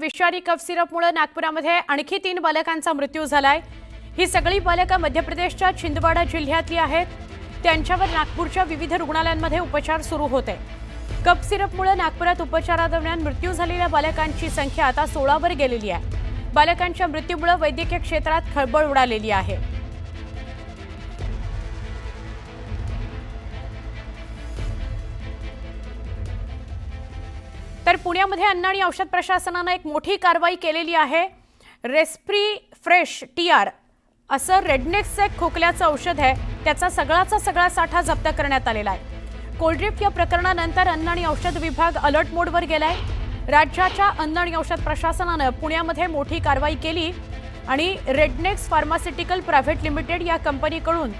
विषारी कफ सिरपमुळे नागपुरामध्ये आणखी तीन बालकांचा मृत्यू झालाय. ही सगळी बालकं मध्य प्रदेशच्या छिंदवाडा जिल्ह्यातली आहेत. त्यांच्यावर नागपूरच्या विविध रुग्णालयांमध्ये उपचार सुरू होते. कप सिरपमुळे नागपुरात उपचारादरम्यान मृत्यू झालेल्या बालकांची संख्या आता सोळावर गेलेली आहे. बालकांच्या मृत्यूमुळे वैद्यकीय क्षेत्रात खळबळ उडालेली आहे. तर पुण्यामध्ये अन्न आणि औषध प्रशासनानं एक मोठी कारवाई केलेली आहे. रेस्प्री फ्रेश टी आर असं रेडनेक्स एक खोकल्याचं औषध आहे. त्याचा सगळाचा सगळा साठा जप्त करण्यात आलेला आहे. कोल्ड्रिप या प्रकरणानंतर अन्न आणि औषध विभाग अलर्ट मोडवर गेलाय. राज्याच्या अन्न आणि औषध प्रशासनानं पुण्यामध्ये मोठी कारवाई केली आणि रेडनेक्स फार्मास्युटिकल प्रायव्हेट लिमिटेड या कंपनीकडून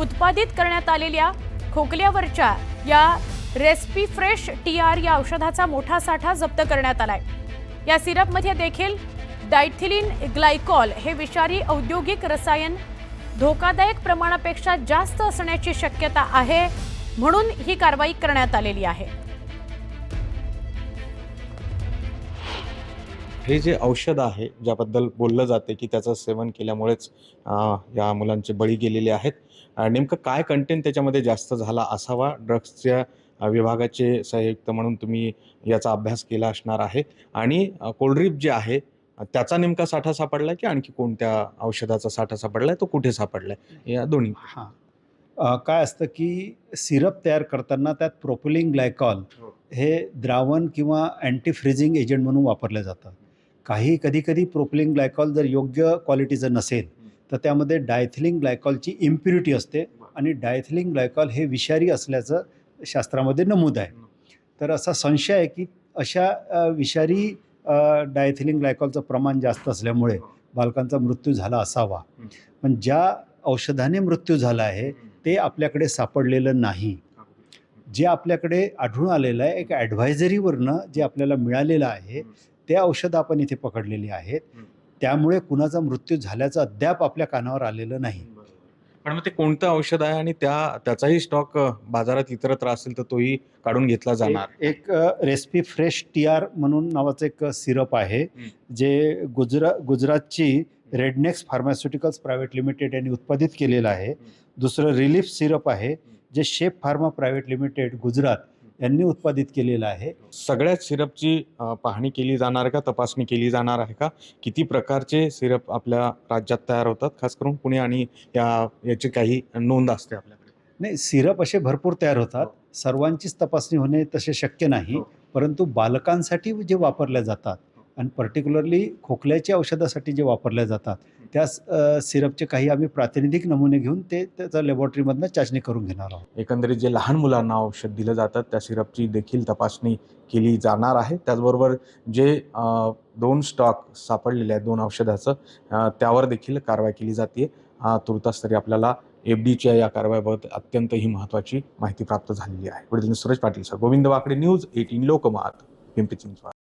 उत्पादित करण्यात आलेल्या खोकल्यावरच्या या रेस्पी फ्रेश टी आर या औषधाचा मोठा साठा जप्त करण्यात आलाय. या सिरपमध्ये देखील डायथिलिन ग्लायकॉल हे विषारी औद्योगिक रसायन धोकादायक प्रमाणापेक्षा जास्त असण्याची शक्यता आहे म्हणून ही कारवाई करण्यात आलेली आहे. हे जे औषध आहे ज्याबद्दल बोललं जाते की त्याचं सेवन केल्यामुळेच या मुलांचे बळी गेलेले आहेत. नेमकं काय कंटेंट त्याच्यामध्ये जास्त झाला असावा? ड्रग्सच्या विभागाचे संयुक्त म्हणून तुम्ही याचा अभ्यास केला असणार आहे. आणि कोल्ड्रिप जे आहे त्याचा नेमका साठा सापडलाय की आणखी कोणत्या औषधाचा साठा सापडलाय? तो कुठे सापडलाय? या दोन्ही. हां. काय असतं की सिरप तयार करताना त्यात प्रोपिलिंग ग्लायकॉल हो. हे द्रावण किंवा अँटी फ्रीजिंग एजंट म्हणून वापरलं जातं काही कधी कधी प्रोपिलिंग ग्लायकॉल जर योग्य क्वालिटीचं नसेल तर त्यामध्ये डायथिलिंग ग्लायकॉलची इम्प्युरिटी असते आणि डायथिलिंग ग्लायकॉल हे विषारी असल्याचं शास्त्रामध्ये नमूद आहे. तर असा संशय आहे की अशा विषारी डायथिलिंग ग्लायकॉलचं प्रमाण जास्त असल्यामुळे बालकांचा मृत्यू झाला असावा. पण ज्या औषधाने मृत्यू झाला आहे ते आपल्याकडे सापडलेलं नाही. जे आपल्याकडे आढळून आलेलं आहे एक ॲडव्हायझरीवरनं जे आपल्याला मिळालेलं आहे ते औषधं आपण इथे पकडलेली आहेत. त्यामुळे कुणाचा मृत्यू झाल्याचं अद्याप आपल्या कानावर आलेलं नाही. पण मग ते कोणतं औषध आहे आणि त्या त्याचाही स्टॉक बाजारात इतरत्र असेल तर तोही काढून घेतला जाणार. एक एक रेस्पी फ्रेश टी आर म्हणून नावाचं एक सिरप आहे. जे गुजरा गुजरातची रेडनेक्स फार्मास्युटिकल्स प्रायव्हेट लिमिटेड यांनी उत्पादित केलेलं आहे. दुसरं रिलीफ सिरप आहे जे Shep pharma private limited Gujarat यांनी उत्पादित केलेलं आहे. सगळ्याच सिरपची पाहणी केली जाणार का? तपासणी केली जाणार आहे का? किती प्रकारचे सिरप आपल्या राज्यात तयार होतात? खास करून पुणे आणि या याची काही नोंद असते आपल्याकडे. नाही सिरप असे भरपूर तयार होतात. सर्वांचीच तपासणी होणे तसे शक्य नाही. हो. परंतु बालकांसाठी जे वापरल्या जातात आणि पर्टिक्युलरली खोकल्याच्या औषधासाठी जे वापरल्या जातात त्या सिरपचे काही आम्ही प्रातिनिधिक नमुने घेऊन ते त्याचा लॅबॉरेटरीमधनं चाचणी करून घेणार आहोत. एकंदरीत जे लहान मुलांना औषध दिलं जातं त्या सिरपची देखील तपासणी केली जाणार आहे. त्याचबरोबर जे दोन स्टॉक सापडलेले आहेत दोन औषधाचं त्यावर देखील कारवाई केली जाते तुर्तास तरी आपल्याला एफ डीच्या या कारवाईबाबत अत्यंत ही महत्त्वाची माहिती प्राप्त झालेली आहे. पुढील Suresh Patil sir Govind Wakde news eighteen Lokmat Pimpri Chinchwad.